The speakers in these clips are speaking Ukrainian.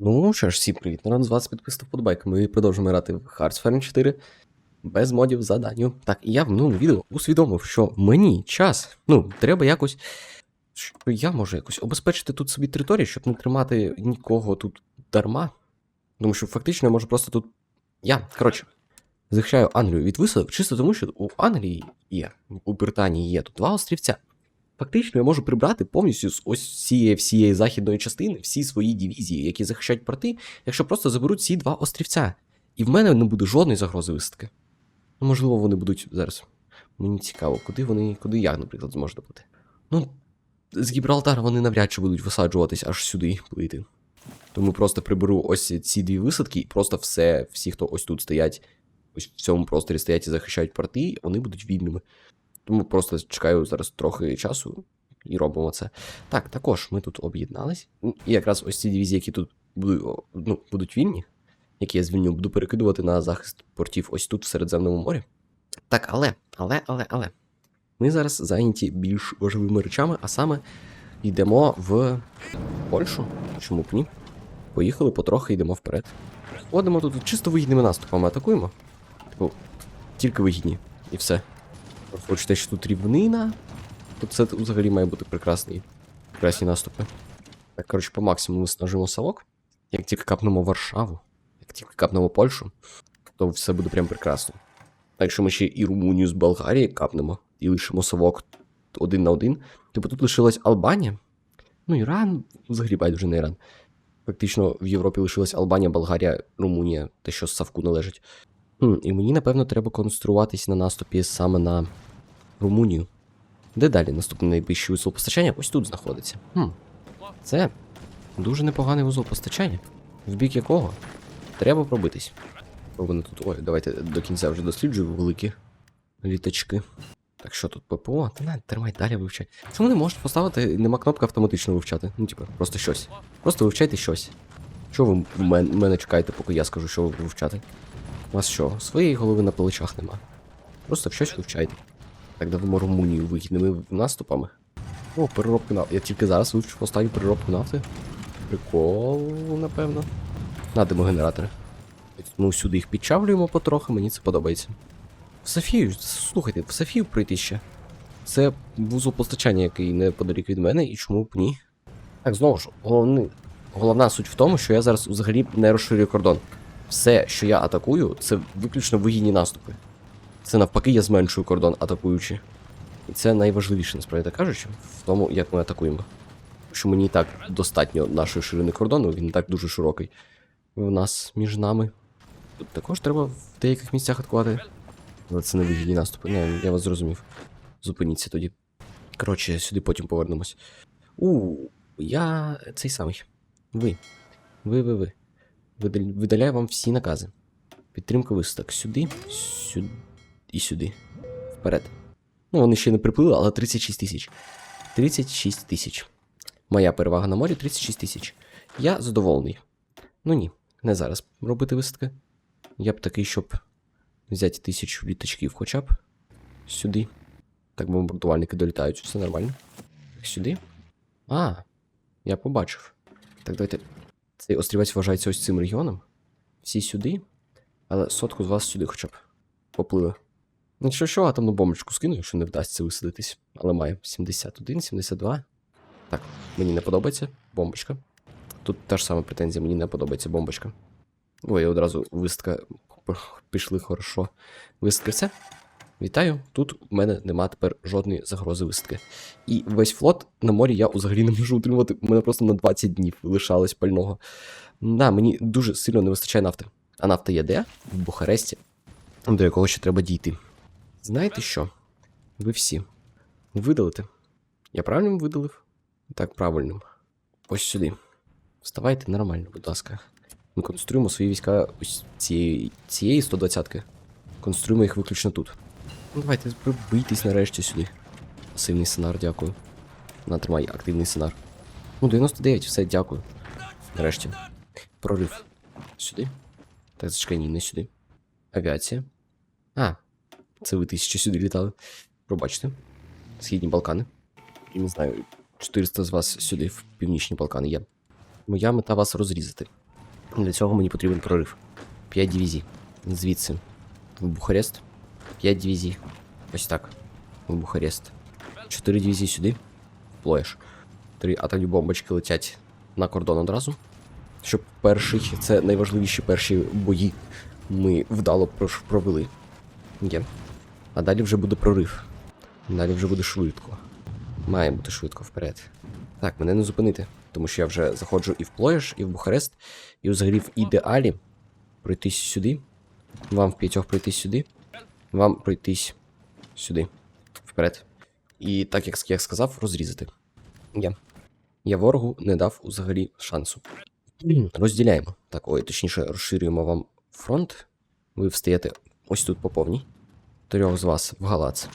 Ну що ж, всім привіт. Народ з вас підписав подбайк. Ми продовжуємо грати в Hearthstone 4 без модів заданню. Так, і я в минулому відео усвідомив, що мені час, ну, треба якось. Що я можу якось обезпечити тут собі територію, щоб не тримати нікого тут дарма. Тому що фактично я можу просто тут. Я, коротше, захищаю Англію від висадок, чисто тому, що у Англії є, у Британії є тут два острівця. Фактично, я можу прибрати повністю з ось цієї всієї західної частини всі свої дивізії, які захищають порти, якщо просто заберуть ці два острівця. І в мене не буде жодної загрози висадки. Ну, можливо, вони будуть зараз. Мені цікаво, куди вони, куди я, наприклад, зможу добути. Ну, з Гібралтара вони навряд чи будуть висаджуватись аж сюди плити. Тому просто приберу ось ці дві висадки, і просто все, всі, хто ось тут стоять, ось в цьому просторі стоять і захищають порти, вони будуть вільними. Тому просто чекаю зараз трохи часу і робимо це. Так, також ми тут об'єднались. І якраз ось ці дивізії, які тут будуть, ну, будуть вільні, які я звільню, буду перекидувати на захист портів ось тут, в Середземному морі. Так, але, але, але, але. Ми зараз зайняті більш важливими речами, а саме йдемо в Польщу. Чому б ні? Поїхали потрохи, йдемо вперед. Ходимо тут чисто вигідними наступами, атакуємо. Типу, тільки вигідні. І все. Хочете, що тут рівнина, то це взагалі має бути прекрасний, прекрасні наступи. Так, коротше, по максимуму снажимо совок. Як тільки капнемо Варшаву, як тільки капнемо Польщу, то все буде прям прекрасно. А якщо ми ще і Румунію з Болгарії капнемо і лишимо совок один на один, типу тут лишилась Албанія. Ну, Іран, взагалі байдуже не Іран. Фактично в Європі лишилась Албанія, Болгарія, Румунія, те, що з Савку належить. Хм, і мені, напевно, треба концентруватись на наступі саме на Румунію. Де далі наступний найближчий вузол постачання? Ось тут знаходиться. Хм. Це дуже непоганий вузол постачання, в бік якого треба пробитись. Вони тут. Ой, давайте до кінця вже досліджую великі літачки. Так що тут ППО? Та не, тримай далі вивчай. Чому не можете поставити, нема кнопки автоматично вивчати? Ну, типу, просто щось. Просто вивчайте щось. Чого ви мене чекаєте, поки я скажу, що вивчати? У вас що, своєї голови на плечах нема. Просто щось вивчайте. Так давимо Румунію вигідними наступами. О, переробка нафти. Я тільки зараз вивчу останню переробку нафти. Прикол, напевно. Надимо генератори. Ми сюди їх підчавлюємо потрохи, мені це подобається. В Софію, слухайте, в Софію прийти ще. Це вузол постачання, який неподалік від мене, і чому б ні? Так, знову ж, головний, головна суть в тому, що я зараз взагалі не розширюю кордон. Все, що я атакую, це виключно вигідні наступи. Це навпаки, я зменшую кордон атакуючи. І це найважливіше, насправді так кажучи, в тому, як ми атакуємо. Що мені і так достатньо нашої ширини кордону, він і так дуже широкий. В нас між нами. Тут також треба в деяких місцях атакувати. Але це не вигідні наступи. Не, я вас зрозумів. Зупиніться тоді. Коротше, сюди потім повернемось. У, я цей самий. Ви. Ви, ви, ви. Видал- Видаляю вам всі накази. Підтримка висадок. Сюди, сюди і сюди. Вперед. Ну, вони ще не приплили, але 36 тисяч. 36 тисяч. Моя перевага на морі 36 тисяч. Я задоволений. Ну ні, не зараз робити висадки. Я б такий, щоб взяти тисячу літачків хоча б сюди. Так бомбардувальники долітають, все нормально. Так, сюди. А, я побачив. Так, давайте. Цей острівець вважається ось цим регіоном. Всі сюди. Але сотку з вас сюди хоча б. Попливе. Ну що, атомну бомбочку скину, якщо не вдасться висадитись. Але має 71, 72. Так, мені не подобається бомбочка. Тут та ж сама претензія, мені не подобається бомбочка. Ой, одразу висадка пішли хорошо. Все. Вітаю. Тут у мене нема тепер жодної загрози висадки. І весь флот на морі я взагалі не можу утримувати. У мене просто на 20 днів лишалось пального. Да, мені дуже сильно не вистачає нафти. А нафта є де? В Бухаресті, до якого ще треба дійти. Знаєте що? Ви всі видалите. Я правильно видалив? Так, правильно. Ось сюди. Вставайте нормально, будь ласка. Ми конструємо свої війська ось цієї, цієї 120-ки. Конструємо їх виключно тут. Ну давайте прибийтесь нарешті сюди. Пасивний сценар, дякую. На, тримай, активний сценар. Ну, 99, все, дякую. Нарешті. Прорив. Сюди. Так, зачекай, ні, не сюди. Авіація. А, це ви тисячі сюди літали. Пробачте. Східні Балкани. І не знаю, 400 з вас сюди, в північні Балкани є. Моя мета вас розрізати. Для цього мені потрібен прорив. 5 дивізій. Звідси. В Бухарест. 5 дивізій. Ось так. В Бухарест. 4 дивізії сюди. Плоєш. Три атомні бомбочки летять на кордон одразу. Щоб перший, це найважливіші перші бої ми вдало провели. Є. А далі вже буде прорив. Далі вже буде швидко. Має бути швидко вперед. Так, мене не зупинити, тому що я вже заходжу і в Плоєш, і в Бухарест, і взагалі в ідеалі пройтись сюди. Вам в п'ятьох пройтись сюди. Вам пройтись сюди. Вперед. І так як я сказав, розрізати. Я. Я ворогу не дав взагалі шансу. Розділяємо. Так, ой, точніше, розширюємо вам фронт. Ви встаєте ось тут по повній. Трьох з вас в галац.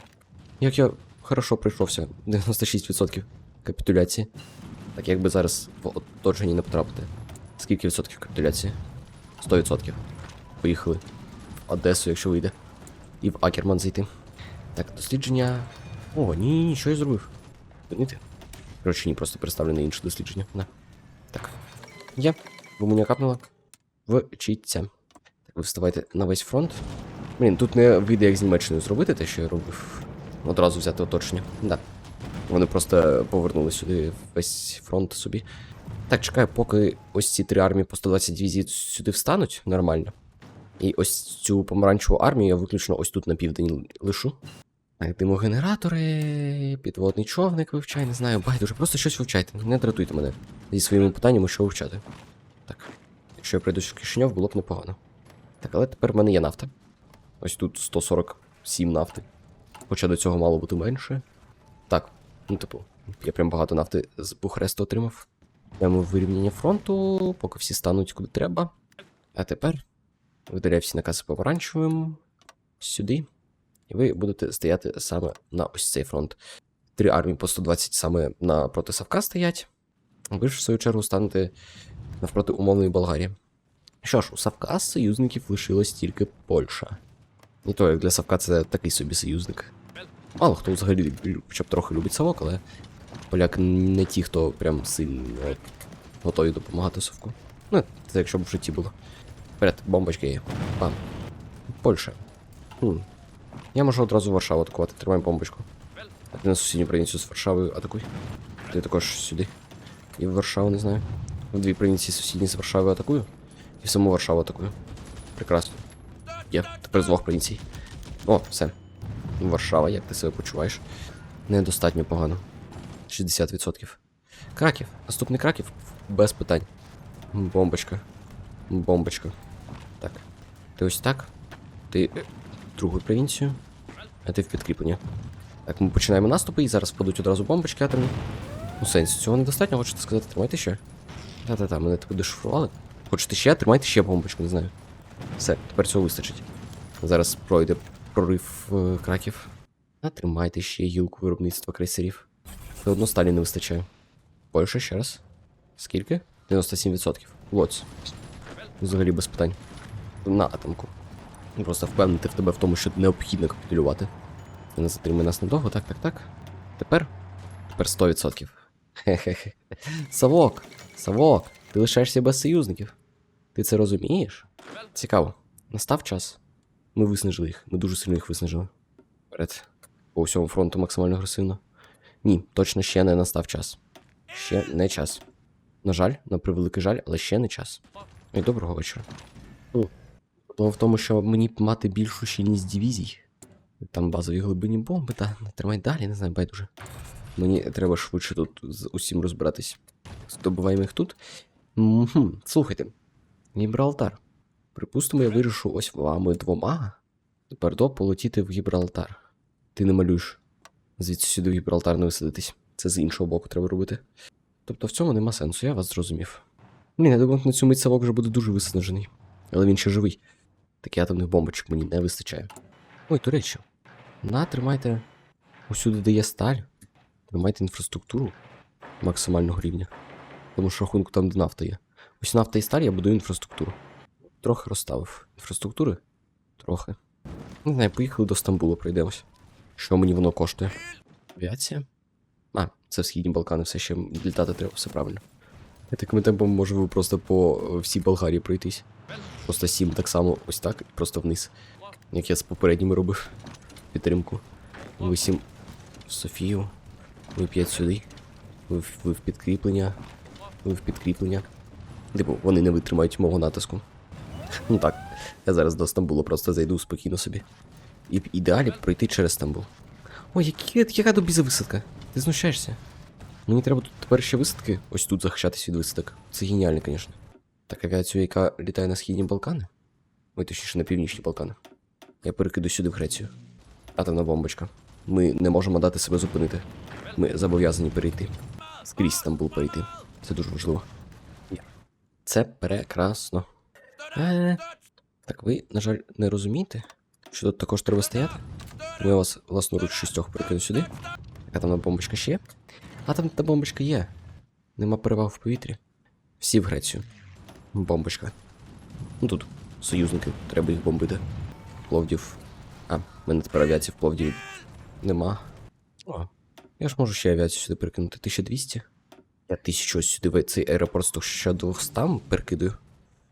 Як я хорошо прийшовся, 96% капітуляції. Так якби зараз в оточенні не потрапити. Скільки відсотків капітуляції? 100%. Поїхали. В Одесу, якщо вийде. І в Акерман зайти. Так, дослідження. О, ні, ні, що я зробив? Зупинити? Коротше, ні, просто переставлю на інше дослідження. На. Так. Є. Бо мене капнуло. Вчиться. Так, ви вставайте на весь фронт. Блін, тут не вийде, як з Німеччиною зробити те, що я робив. Одразу взяти оточення. Да. Вони просто повернули сюди весь фронт собі. Так, чекаю, поки ось ці три армії по 120 дивізій сюди встануть нормально. І ось цю помаранчеву армію я виключно ось тут на південь лишу. Так, димогенератори, підводний човник вивчай, не знаю, байдуже, просто щось вивчайте. Не дратуйте мене зі своїми питаннями, що вивчати. Так. Якщо я прийду в Кишиньов, було б непогано. Так, але тепер в мене є нафта. Ось тут 147 нафти. Хоча до цього мало бути менше. Так, ну типу, я прям багато нафти з Бухаресту отримав. Прямо вирівняння фронту, поки всі стануть куди треба. А тепер видаляю всі накази помаранчевим сюди. І ви будете стояти саме на ось цей фронт. Три армії по 120 саме напроти Савка стоять. Ви ж в свою чергу станете навпроти умовної Болгарії. Що ж, у Савка з союзників лишилась тільки Польща. І то, як для Савка це такий собі союзник. Мало хто взагалі хоча б трохи любить Савок, але поляки не ті, хто прям сильно готові допомагати Савку. Ну, це якщо б в житті було. Вперед, бомбочки є. Пам. Польща. Хм. Я можу одразу Варшаву атакувати, тримай бомбочку. А ти на сусідню провінцію з Варшавою атакуй. Ти також сюди. І в Варшаву, не знаю. В дві провінції сусідні з Варшавою атакую. І в саму Варшаву атакую. Прекрасно. Є, тепер з двох провінцій. О, все. Варшава, як ти себе почуваєш? Недостатньо погано. 60%. Краків. Наступний краків без питань. Бомбочка. Бомбочка. Так. Ти ось так. Ти е, другу провінцію. А ти в підкріплення. Так, ми починаємо наступи і зараз впадуть одразу бомбочки атомні. Ну, сенсі, цього недостатньо, хочете сказати, тримайте ще. Та-та-та, мене тебе дешифрували. Хочете ще, тримайте ще бомбочку, не знаю. Все, тепер цього вистачить. Зараз пройде прорив е, краків. А тримайте ще гілку виробництва крейсерів. Все одно сталі не вистачає. Польща ще раз. Скільки? 97%. Лоць. Взагалі без питань. На атомку. Просто впевнити в тебе в тому, що необхідно капітулювати. Ти не затримай нас надовго, так, так, так. Тепер? Тепер 100%. Хе-хе-хе. Савок! Савок! Ти лишаєшся без союзників. Ти це розумієш? Цікаво. Настав час. Ми виснажили їх. Ми дуже сильно їх виснажили. Вперед. По всьому фронту максимально агресивно. Ні, точно ще не настав час. Ще не час. На жаль, на превеликий жаль, але ще не час. І доброго вечора. Ну, Тому в тому, що мені мати більшу щільність дивізій. Там базові глибинні бомби, та тримай далі, не знаю, байдуже. Мені треба швидше тут з усім розбиратись. Здобуваємо їх тут. Мгм, Слухайте. Гібралтар. Припустимо, я вирішу ось вами двома. Тепер до полетіти в Гібралтар. Ти не малюєш. Звідси сюди в Гібралтар не висадитись. Це з іншого боку треба робити. Тобто в цьому нема сенсу, я вас зрозумів. Ні, я думав, на цю мить вже буде дуже виснажений. Але він ще живий. Таких атомних бомбочок мені не вистачає. Ой, до речі, на, тримайте усюди, де є сталь. Тримайте інфраструктуру максимального рівня. Тому що рахунку там, де нафта є. Ось нафта і сталь, я будую інфраструктуру. Трохи розставив. Інфраструктури? Трохи. Не знаю, поїхали до Стамбулу, пройдемось. Що мені воно коштує? Авіація? А, це в східні Балкани, все ще літати треба, все правильно. Я такими темпами можу просто по е, всій Болгарії пройтись. Просто сім так само, ось так, і просто вниз. Як я з попередніми робив. Підтримку. Ви сім в Софію. Ви п'ять сюди. Ви, ви в підкріплення. Ви в підкріплення. Типу, вони не витримають мого натиску. Ну так, я зараз до Стамбула просто зайду спокійно собі. І ідеалі пройти через Стамбул. Ой, яка тобі за висадка? Ти знущаєшся? Мені треба тут тепер ще висадки. Ось тут захищатись від висадок. Це геніально, звісно. Так, авіацію, яка літає на східні Балкани? Ой, точніше, на північні Балкани. Я перекиду сюди в Грецію. Атомна бомбочка. Ми не можемо дати себе зупинити. Ми зобов'язані перейти. Скрізь Стамбул перейти. Це дуже важливо. Це прекрасно. Е, так ви, на жаль, не розумієте, що тут також треба стояти? Я вас власноруч шістьох перекину сюди. Яка там бомбочка ще? А там та бомбочка є. Нема переваг в повітрі. Всі в Грецію. Бомбочка. Ну тут союзники, треба їх бомбити. Пловдів. А, мене тепер авіації в Пловдіві нема. О, я ж можу ще авіацію сюди перекинути. 1200. Я тисячу ось сюди в цей аеропорт 1200 перекидаю.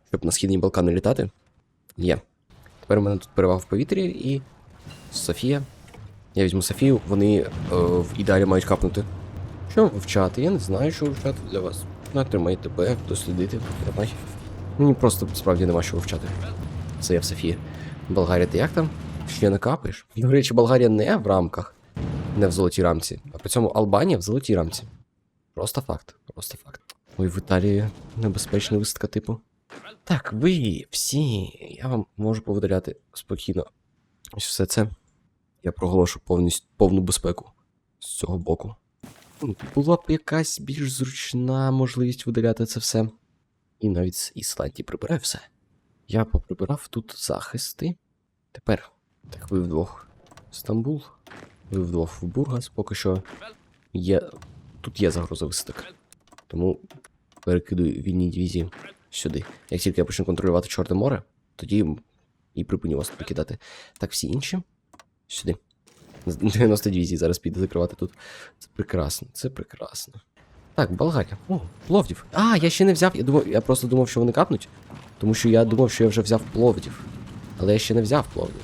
Щоб на східні Балкани літати. Є. Тепер у мене тут перевага в повітрі і. Софія. Я візьму Софію, вони е, в ідеалі мають капнути. Що вивчати? Я не знаю, що вивчати для вас. Натримайте Б, дослідити, потримай. Мені просто справді нема що вивчати. Це я в Софії. Болгарія, ти як там? Ще не капаєш? До речі, Болгарія не в рамках, не в золотій рамці. А при цьому Албанія в золотій рамці. Просто факт. Просто факт. Ой, в Італії небезпечна висадка типу. Так, ви всі. Я вам можу повидаляти спокійно. Ось все це. Я проголошу повністю повну безпеку з цього боку. Була б якась більш зручна можливість видаляти це все. І навіть з Ісландії прибираю все. Я поприбирав тут захисти. Тепер. Так, ви вдвох в Стамбул, ви вдвох в Бургас. Поки що є. Тут є загроза висадок. Тому перекидую вільні дивізії сюди. Як тільки я почну контролювати Чорне море, тоді і припиню вас покидати. Так, всі інші. Сюди. З 90 дивізій зараз піде закривати тут. Це прекрасно, це прекрасно. Так, Болгарія. О, Пловдів. А, я ще не взяв. Я думав, я просто думав, що вони капнуть. Тому що я думав, що я вже взяв Пловдів. Але я ще не взяв Пловдів.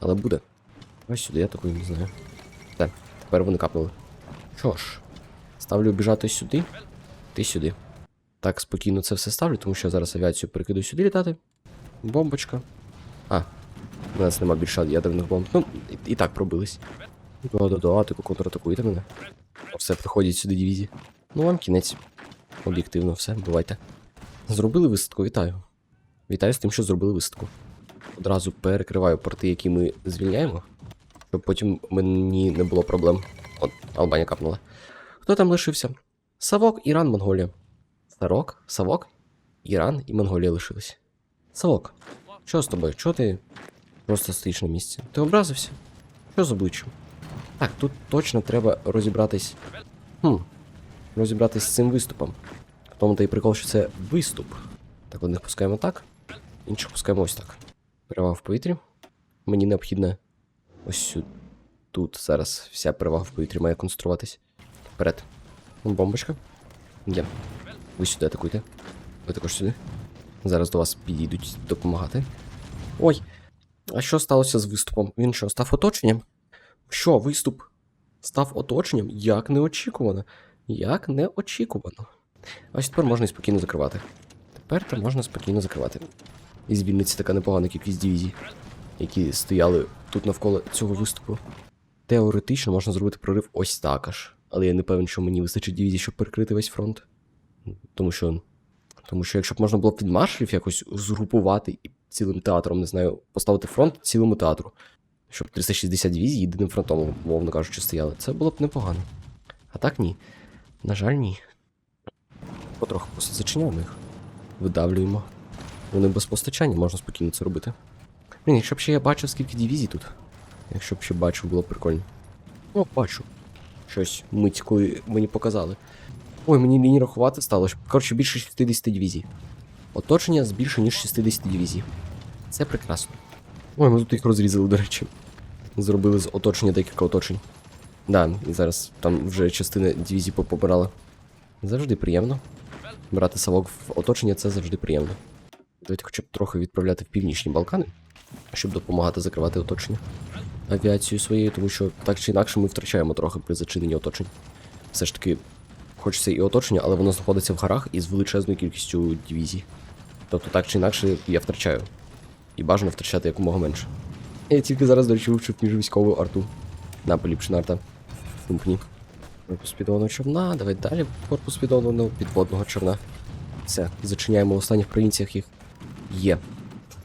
Але буде. Ось сюди, я такої не знаю. Так, тепер вони капнули. Що ж, ставлю біжати сюди. Ти сюди. Так, спокійно це все ставлю, тому що я зараз авіацію перекидаю сюди літати. Бомбочка. А, у нас нема більше ядерних бомб. Ну, і, і так пробились. Да-да-да, типу контратакуєте мене. Все, приходять сюди дивізії. Ну, вам кінець. Об'єктивно, все, бувайте. Зробили висадку, вітаю. Вітаю з тим, що зробили висадку. Одразу перекриваю порти, які ми звільняємо, щоб потім мені не було проблем. От, Албанія капнула. Хто там лишився? Савок, Іран, Монголія. Сарок, Савок, Іран і Монголія лишились. Савок, що з тобою? Чого ти просто стоїш на місці? Ти образився? Що з обличчям? Так, тут точно треба розібратись. Хм. Розібратись з цим виступом. В тому та й прикол, що це виступ. Так, одних пускаємо так, інших пускаємо ось так. Перевага в повітрі. Мені необхідно ось сюди. Тут зараз вся перевага в повітрі має концентруватись. Вперед. Бомбочка. Є. Ви сюди атакуйте. Ви також сюди. Зараз до вас підійдуть допомагати. Ой, а що сталося з виступом? Він що, став оточенням? Що, виступ став оточенням? Як неочікувано. Як неочікувано. Ось тепер можна і спокійно закривати. Тепер то можна спокійно закривати. І звільниться така непогана кількість дивізій, які стояли тут навколо цього виступу. Теоретично можна зробити прорив ось так аж. Але я не певен, що мені вистачить дивізій, щоб перекрити весь фронт. Тому що. Тому що якщо б можна було б від маршалів якось згрупувати і цілим театром, не знаю, поставити фронт цілому театру, щоб 360 дивізій єдиним фронтом, мовно кажучи, стояли, це було б непогано. А так ні. На жаль, ні. Потроху просто зачиняємо їх. Видавлюємо. Вони без постачання, можна спокійно це робити. Блін, якщо б ще я бачив, скільки дивізій тут. Якщо б ще бачив, було б прикольно. О, бачу. Щось мить, коли мені показали. Ой, мені лінії рахувати стало. Коротше, більше 60 дивізій. Оточення з більше, ніж 60 дивізій. Це прекрасно. Ой, ми тут їх розрізали, до речі. Зробили з оточення декілька оточень. Да, і зараз там вже частина дивізій попобирала. Завжди приємно. Брати совок в оточення це завжди приємно. Давайте хоча б трохи відправляти в північні Балкани, щоб допомагати закривати оточення авіацію своєю, тому що так чи інакше ми втрачаємо трохи при зачиненні оточень. Все ж таки, хочеться і оточення, але воно знаходиться в горах із величезною кількістю дивізій. Тобто, так чи інакше, я втрачаю. І бажано втрачати якомога менше. Я тільки зараз, до речі, вивчив міжвійськову арту. На поліпшена арта. Вимкні. Корпус підводного човна, давай далі корпус підводного підводного човна. Все, зачиняємо в останніх провінціях їх. Є.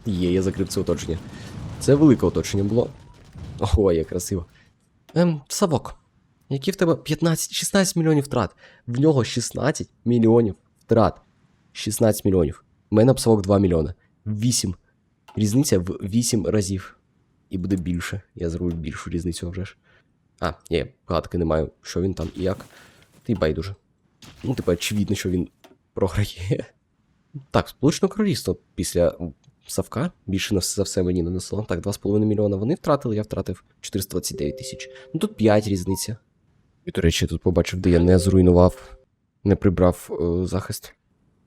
Є, я закрив це оточення. Це велике оточення було. Ого, як красиво. Ем, Савок. Які в тебе 15-16 мільйонів втрат. В нього 16 мільйонів втрат. 16 мільйонів. У мене псавок 2 мільйони. 8. Різниця в 8 разів. І буде більше. Я зроблю більшу різницю вже ж. А, я гадки не маю, що він там і як. Ти байдуже. Ну, типа, очевидно, що він програє. Так, Сполучне Королівство після Савка більше на все за все мені нанесло. Так, 2,5 мільйона вони втратили, я втратив 429 тисяч. Ну тут 5 різниця. І, до речі, тут побачив, де я не зруйнував, не прибрав е, захист.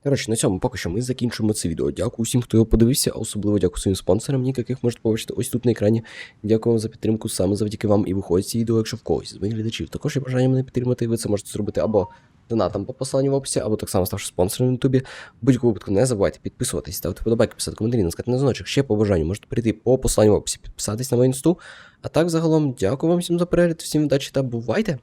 Коротше, на цьому поки що ми закінчуємо це відео. Дякую всім, хто його подивився, а особливо дякую своїм спонсорам, яких можете побачити ось тут на екрані. Дякую вам за підтримку. Саме завдяки вам і виходить ці відео, якщо в когось з моїх глядачів також є бажання мене підтримати, ви це можете зробити або донатом по посиланню в описі, або так само ставши спонсором на Ютубі. Будь-якому випадку не забувайте підписуватись, ставити подобайки, писати коментарі, наскати на дзвіночок. Ще по бажанню можете перейти по посиланню в описі, підписатись на мою інсту. А так, загалом, дякую вам всім за перегляд, всім удачі та бувайте!